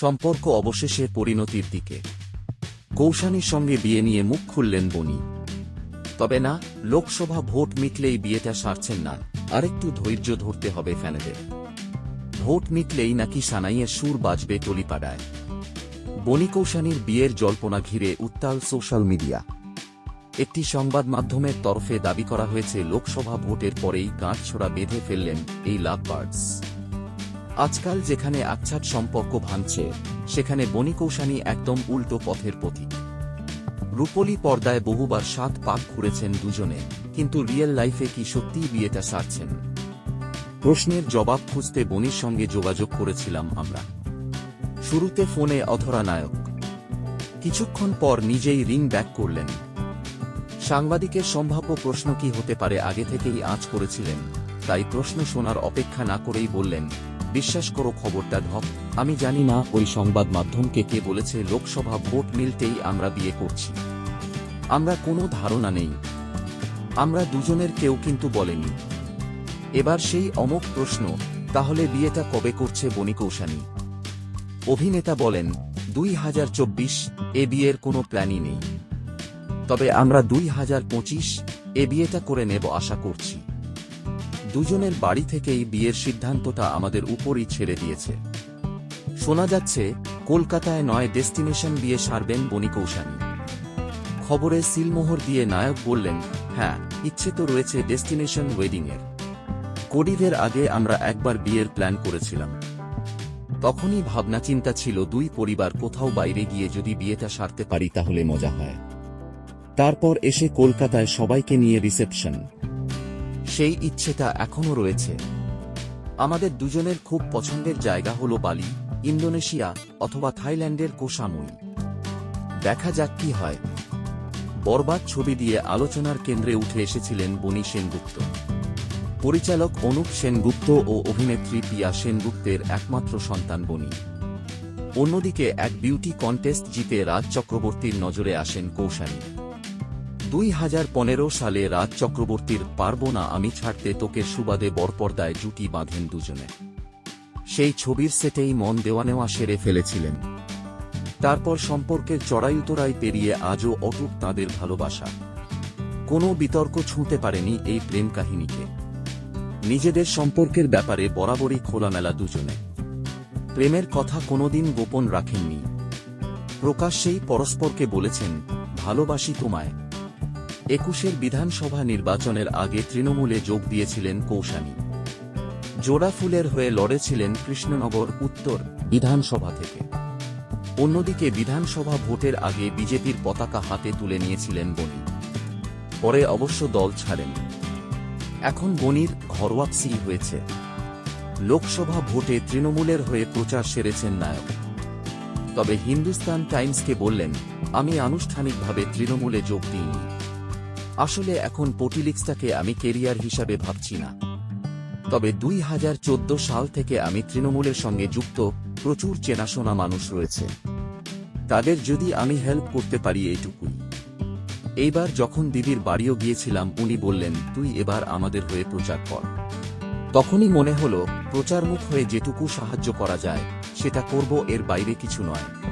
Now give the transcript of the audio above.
সম্পর্ক অবশেষে পরিণতির দিকে। কৌশানীর সঙ্গে বিয়ে নিয়ে মুখ খুললেন বনি তবে না, লোকসভা ভোট মিটলেই বিয়েটা সারছেন না। আরেকটু ধৈর্য ধরতে হবে ফ্যানেদের। ভোট মিটলেই নাকি সানাইয়ের সুর বাজবে টলিপাড়ায়। বনি কৌশানীর বিয়ের জল্পনা ঘিরে উত্তাল সোশ্যাল মিডিয়া। একটি সংবাদ মাধ্যমের তরফে দাবি করা হয়েছে, লোকসভা ভোটের পরেই গাঁটছড়া বেঁধে ফেললেন এই লাভ বার্ডস আজকাল যেখানে আচ্ছাট সম্পর্ক ভাঙছে, সেখানে বনিকৌশানী একদম উল্টো পথের পথিক। রূপলি পর্দায় বহুবার সাত পাক ঘুরেছেন দুজনে, কিন্তু রিয়েল লাইফে কি সত্যিই বিয়েটা সারছেন? প্রশ্নের জবাব খুঁজতে বনির সঙ্গে যোগাযোগ করেছিলাম আমরা। শুরুতে ফোনে অধরা নায়ক। কিছুক্ষণ পর নিজেই রিং ব্যাক করলেন। সাংবাদিকের সম্ভাব্য প্রশ্ন কি হতে পারে আগে থেকেই আঁচ করেছিলেন, তাই প্রশ্ন শোনার অপেক্ষা না করেই বললেন বিশ্বাস করো খবরটা ঢপ আমি জানি না ওই সংবাদ মাধ্যমকে কে বলেছে লোকসভা ভোট মিলতেই আমরা বিয়ে করছি। আমরা কোনো ধারণা নেই। আমরা দুজনের কেউ কিন্তু বলেনি। এবার সেই অমোক প্রশ্ন, তাহলে বিয়েটা কবে করছে বনি কৌশানী অভিনেতা বলেন, দুই হাজার চব্বিশ, এ বিয়ের কোনো প্ল্যানই নেই। তবে আমরা দুই হাজার পঁচিশ, এ বিয়েটা করে নেব আশা করছি। দুজনের বাড়ি থেকেই বিয়ের সিদ্ধান্তটা আমাদের উপরই ছেড়ে দিয়েছে। শোনা যাচ্ছে, কলকাতায় নয় ডেস্টিনেশন বিয়ে সারবেন বনি কৌশানী খবরে সিলমোহর দিয়ে নায়ক বললেন হ্যাঁ ইচ্ছে তো রয়েছে ডেস্টিনেশন ওয়েডিংয়ের। কোডিভের আগে আমরা একবার বিয়ের প্ল্যান করেছিলাম। তখনই ভাবনা চিন্তা ছিল দুই পরিবার কোথাও বাইরে গিয়ে যদি বিয়েটা সারতে পারি তাহলে মজা হয়। তারপর এসে কলকাতায় সবাইকে নিয়ে রিসেপশন। সেই ইচ্ছেটা এখনও রয়েছে। আমাদের দুজনের খুব পছন্দের জায়গা হল বালি, ইন্দোনেশিয়া অথবা থাইল্যান্ডের কোসামুই। দেখা যাক কি হয়। বরবাদ ছবি দিয়ে আলোচনার কেন্দ্রে উঠে এসেছিলেন বনি সেনগুপ্ত। পরিচালক অনুপ সেনগুপ্ত ও অভিনেত্রী পিয়া সেনগুপ্তের একমাত্র সন্তান বনি। অন্যদিকে এক বিউটি কন্টেস্ট জিতে রাজ চক্রবর্তীর নজরে আসেন কৌশানী। দুই হাজার পনেরো সালে রাজ চক্রবর্তীর পারব না আমি ছাড়তে তোকে সুবাদে বরপর্দায় জুটি বাঁধেন দুজনে। সেই ছবির সেটেই মন দেওয়া নেওয়া সেরে ফেলেছিলেন। তারপর সম্পর্কের চড়াইউতরাই পেরিয়ে আজও অটুট তাঁদের ভালোবাসা। কোনো বিতর্ক ছুঁতে পারেনি এই প্রেম কাহিনীকে। নিজেদের সম্পর্কের ব্যাপারে বরাবরই খোলামেলা দুজনে। প্রেমের কথা কোনোদিন গোপন রাখেননি। প্রকাশ্যেই পরস্পরকে বলেছেন, ভালোবাসি তোমায়। একুশের বিধানসভা নির্বাচনের আগে তৃণমূলে যোগ দিয়েছিলেন কৌশানী। জোড়া ফুলের হয়ে লড়েছিলেন কৃষ্ণনগর উত্তর বিধানসভা থেকে। অন্যদিকে বিধানসভা ভোটের আগে বিজেপির পতাকা হাতে তুলে নিয়েছিলেন বনি পরে অবশ্য দল ছাড়েন। এখন বনির ঘরোয়াপসি হয়েছে। লোকসভা ভোটে তৃণমূলের হয়ে প্রচার সেরেছেন নায়ক। তবে হিন্দুস্তান টাইমসকে বললেন, আমি আনুষ্ঠানিকভাবে তৃণমূলে যোগ দিইনি। আসলে এখন পটিলিক্সটাকে আমি কেরিয়ার হিসাবে ভাবছি না। তবে দুই হাজার চোদ্দ সাল থেকে আমি তৃণমূলের সঙ্গে যুক্ত প্রচুর চেনাশোনা মানুষ রয়েছে। তাদের যদি আমি হেল্প করতে পারি এইটুকুই। এইবার যখন দিদির বাড়িও গিয়েছিলাম, উনি বললেন, তুই এবার আমাদের হয়ে প্রচার কর। তখনই মনে হল, প্রচারমুখ হয়ে যেটুকু সাহায্য করা যায়, সেটা করব এর বাইরে কিছু নয়।